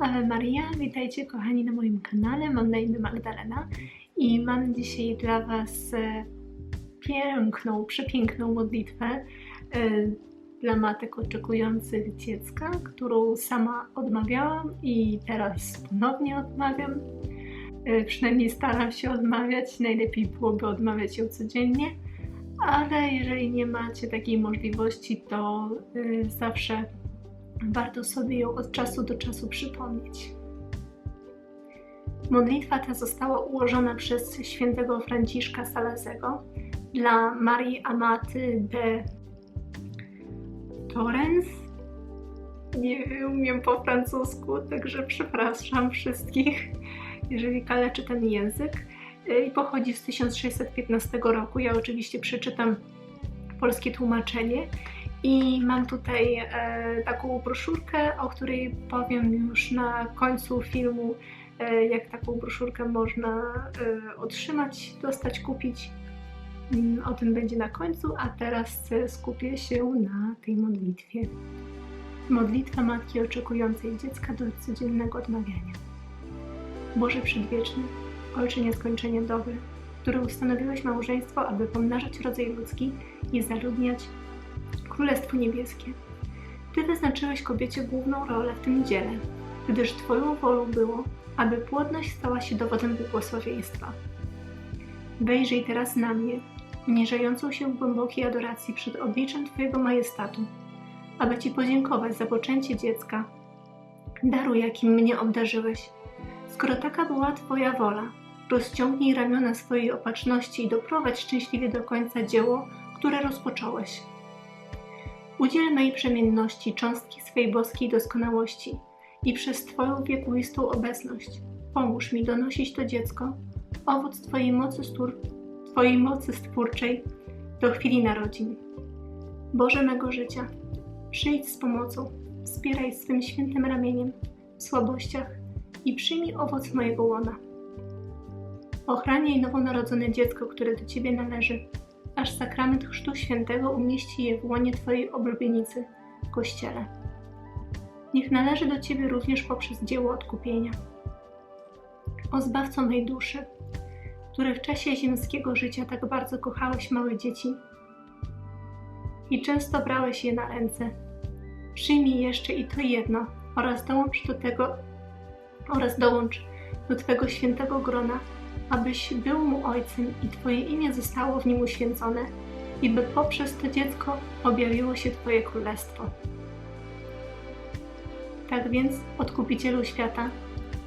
Ave Maria, witajcie kochani na moim kanale. Mam na imię Magdalena i mam dzisiaj dla Was e, piękną, przepiękną modlitwę e, dla matek oczekujących dziecka, którą sama odmawiałam i teraz ponownie odmawiam. E, Przynajmniej staram się odmawiać. Najlepiej byłoby odmawiać ją codziennie, ale jeżeli nie macie takiej możliwości, to zawsze warto sobie ją od czasu do czasu przypomnieć. Modlitwa ta została ułożona przez świętego Franciszka Salazego dla Marii Amaty de Torrens. Nie umiem po francusku, także przepraszam wszystkich, jeżeli kaleczy ten język. I pochodzi z 1615 roku. Ja oczywiście przeczytam polskie tłumaczenie. I mam tutaj e, taką broszurkę, o której powiem już na końcu filmu, e, jak taką broszurkę można e, otrzymać, dostać, kupić. Mm, O tym będzie na końcu, a teraz skupię się na tej modlitwie. Modlitwa matki oczekującej dziecka do codziennego odmawiania. Boże Przedwieczny, Ojcze nieskończenie dobry, który ustanowiłeś małżeństwo, aby pomnażać rodzaj ludzki i zaludniać Królestwo Niebieskie. Ty wyznaczyłeś kobiecie główną rolę w tym dziele, gdyż Twoją wolą było, aby płodność stała się dowodem błogosławieństwa. Wejrzyj teraz na mnie, uniżającą się głębokiej adoracji przed obliczem Twojego majestatu, aby Ci podziękować za poczęcie dziecka, daru jakim mnie obdarzyłeś. Skoro taka była Twoja wola, rozciągnij ramiona swojej opatrzności i doprowadź szczęśliwie do końca dzieło, które rozpocząłeś. Udziel mej przemienności cząstki swej boskiej doskonałości i przez Twoją wiekuistą obecność pomóż mi donosić to dziecko, owoc Twojej mocy, stur, Twojej mocy stwórczej do chwili narodzin. Boże mego życia, przyjdź z pomocą, wspieraj swym świętym ramieniem w słabościach i przyjmij owoc mojego łona. Ochraniaj nowonarodzone dziecko, które do Ciebie należy, aż sakrament Chrztu Świętego umieści je w łonie Twojej oblubienicy, Kościele. Niech należy do Ciebie również poprzez dzieło odkupienia. O Zbawco mej duszy, który w czasie ziemskiego życia tak bardzo kochałeś małe dzieci i często brałeś je na ręce, przyjmij jeszcze i to jedno oraz dołącz do tego oraz dołącz do Twego świętego grona, abyś był mu ojcem i Twoje imię zostało w nim uświęcone i by poprzez to dziecko objawiło się Twoje królestwo. Tak więc, Odkupicielu świata,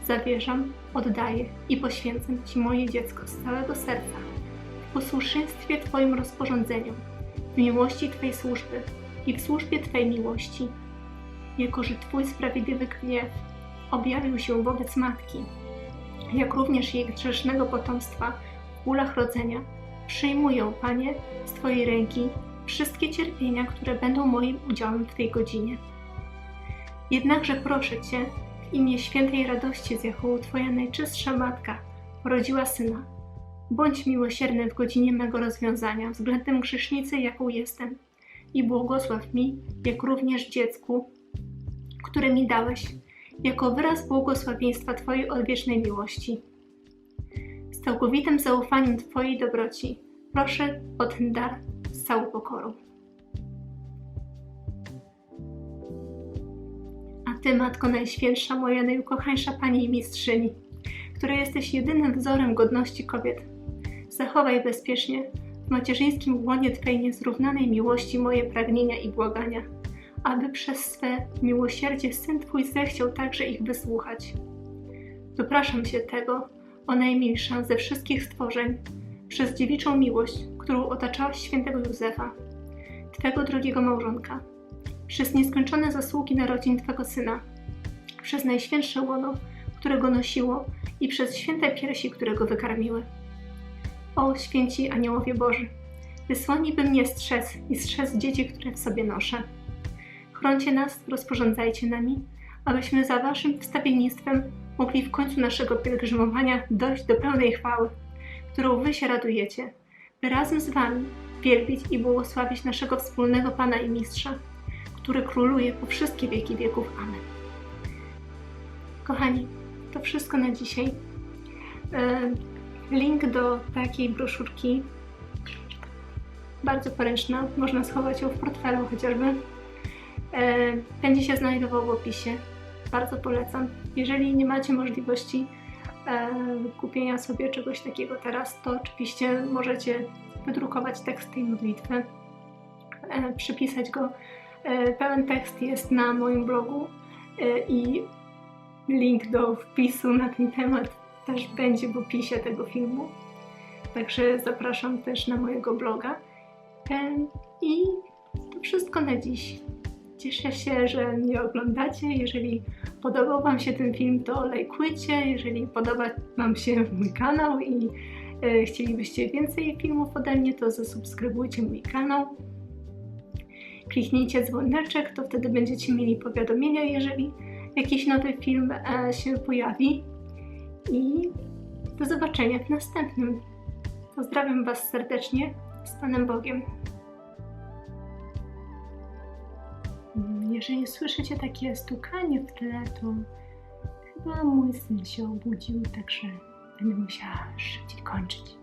zawierzam, oddaję i poświęcam Ci moje dziecko z całego serca, w posłuszeństwie Twoim rozporządzeniom, w miłości Twojej służby i w służbie Twojej miłości, jako że Twój sprawiedliwy gniew objawił się wobec Matki, jak również jej grzesznego potomstwa w bólach rodzenia, przyjmuję, Panie, z Twojej ręki wszystkie cierpienia, które będą moim udziałem w tej godzinie. Jednakże proszę Cię, w imię świętej radości, z jaką Twoja najczystsza Matka porodziła Syna, bądź miłosierny w godzinie mego rozwiązania względem grzesznicy, jaką jestem i błogosław mi, jak również dziecku, które mi dałeś, jako wyraz błogosławieństwa Twojej odwiecznej miłości. Z całkowitym zaufaniem Twojej dobroci proszę o ten dar z całą pokorą. A Ty, Matko Najświętsza, moja najukochańsza Pani i Mistrzyni, która jesteś jedynym wzorem godności kobiet, zachowaj bezpiecznie w macierzyńskim łonie Twojej niezrównanej miłości moje pragnienia i błagania aby przez swe miłosierdzie Syn Twój zechciał także ich wysłuchać. Dopraszam się tego, o najmilsza ze wszystkich stworzeń, przez dziewiczą miłość, którą otaczałaś świętego Józefa, Twego drogiego małżonka, przez nieskończone zasługi narodzin Twego Syna, przez najświętsze łono, którego nosiło i przez święte piersi, które go wykarmiły. O święci aniołowie Boży, wysłani by mnie strzec i strzec dzieci, które w sobie noszę. Chroncie nas, rozporządzajcie nami, abyśmy za Waszym wstawiennictwem mogli w końcu naszego pielgrzymowania dojść do pełnej chwały, którą Wy się radujecie, by razem z Wami wielbić i błogosławić naszego wspólnego Pana i Mistrza, który króluje po wszystkie wieki wieków. Amen. Kochani, to wszystko na dzisiaj. E, Link do takiej broszurki, bardzo poręczna, można schować ją w portfelu chociażby, będzie się znajdował w opisie. Bardzo polecam. Jeżeli nie macie możliwości e, kupienia sobie czegoś takiego teraz, to oczywiście możecie wydrukować tekst tej modlitwy, e, przypisać go. E, pełen tekst jest na moim blogu e, i link do wpisu na ten temat też będzie w opisie tego filmu. Także zapraszam też na mojego bloga. E, I to wszystko na dziś. Cieszę się, że mnie oglądacie. Jeżeli podobał Wam się ten film, to lajkujcie. Jeżeli podoba Wam się mój kanał i e, chcielibyście więcej filmów ode mnie, to zasubskrybujcie mój kanał. Kliknijcie dzwoneczek, to wtedy będziecie mieli powiadomienia, jeżeli jakiś nowy film e, się pojawi. I do zobaczenia w następnym. Pozdrawiam Was serdecznie. Z Panem Bogiem. Jeżeli słyszycie takie stukanie w tle, to chyba mój syn się obudził, także będę musiała szybciej kończyć.